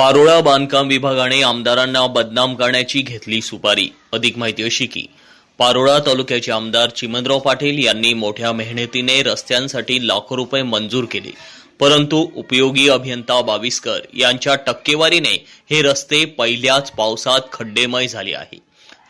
पारोळा बांधकाम विभागाने आमदारांना बदनाम करण्याची घेतली सुपारी. अधिक माहिती अशी की पारोळा तालुक्याचे आमदार चिमनराव पाटील यांनी मोठ्या मेहनतीने रस्त्यांसाठी लाखो रुपये मंजूर केले. परंतु उपयोगी अभियंता बाविस्कर यांच्या टक्केवारीने हे रस्ते पहिल्याच पावसात खड्डेमय झाले आहे.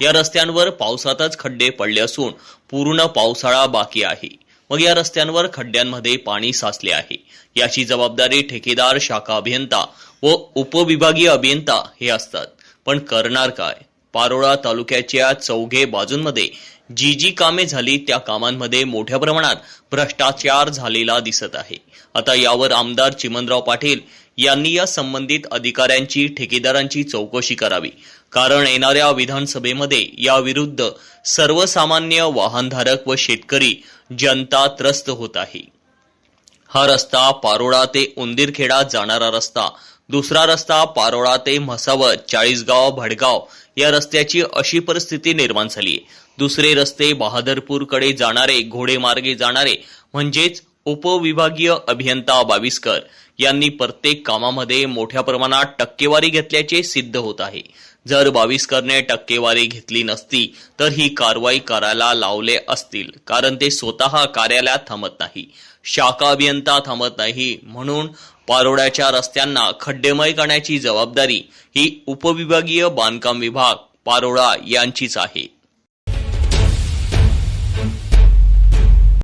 या रस्त्यांवर पावसातच खड्डे पडले असून पूर्ण पावसाळा बाकी आहे. मग या रस्त्यांवर खड्ड्यांमध्ये पाणी साचले आहे. याची जबाबदारी ठेकेदार शाखा अभियंता व उपविभागीय अभियंता हे असतात. पण करणार काय? पारोळा तालुक्याच्या चौघे बाजूंमध्ये जी जी कामे झाली त्या कामांमध्ये मोठ्या प्रमाणात भ्रष्टाचार झालेला दिसत आहे. आता यावर आमदार चिमनराव पाटील यांनी या संबंधित अधिकाऱ्यांची ठेकेदारांची चौकशी करावी. कारण येणाऱ्या विधानसभेमध्ये याविरुद्ध सर्वसामान्य वाहनधारक व शेतकरी जनता त्रस्त होत आहे. हा रस्ता पारोळा ते उंदीरखेडा जाणारा रस्ता. दुसरा रस्ता पारोळा ते म्हसावत चाळीसगाव भडगाव या रस्त्याची अशी परिस्थिती निर्माण झाली. दुसरे रस्ते बहादरपूरकडे जाणारे घोडेमार्गे जाणारे म्हणजेच उपविभागीय अभियंता बाविस्कर यांनी प्रत्येक कामामध्ये मोठ्या प्रमाणात टक्केवारी घेतल्याचे सिद्ध होत आहे. जर बाविस्करने टक्केवारी घेतली नसती तर ही कारवाई करायला लावले असतील कारण ते स्वतः कार्यालयात थांबत नाही. शाखा अभियंता थांबत नाही म्हणून पारोड्याच्या रस्त्यांना खड्डेमय करण्याची जबाबदारी ही उपविभागीय बांधकाम विभाग पारोळा यांचीच आहे.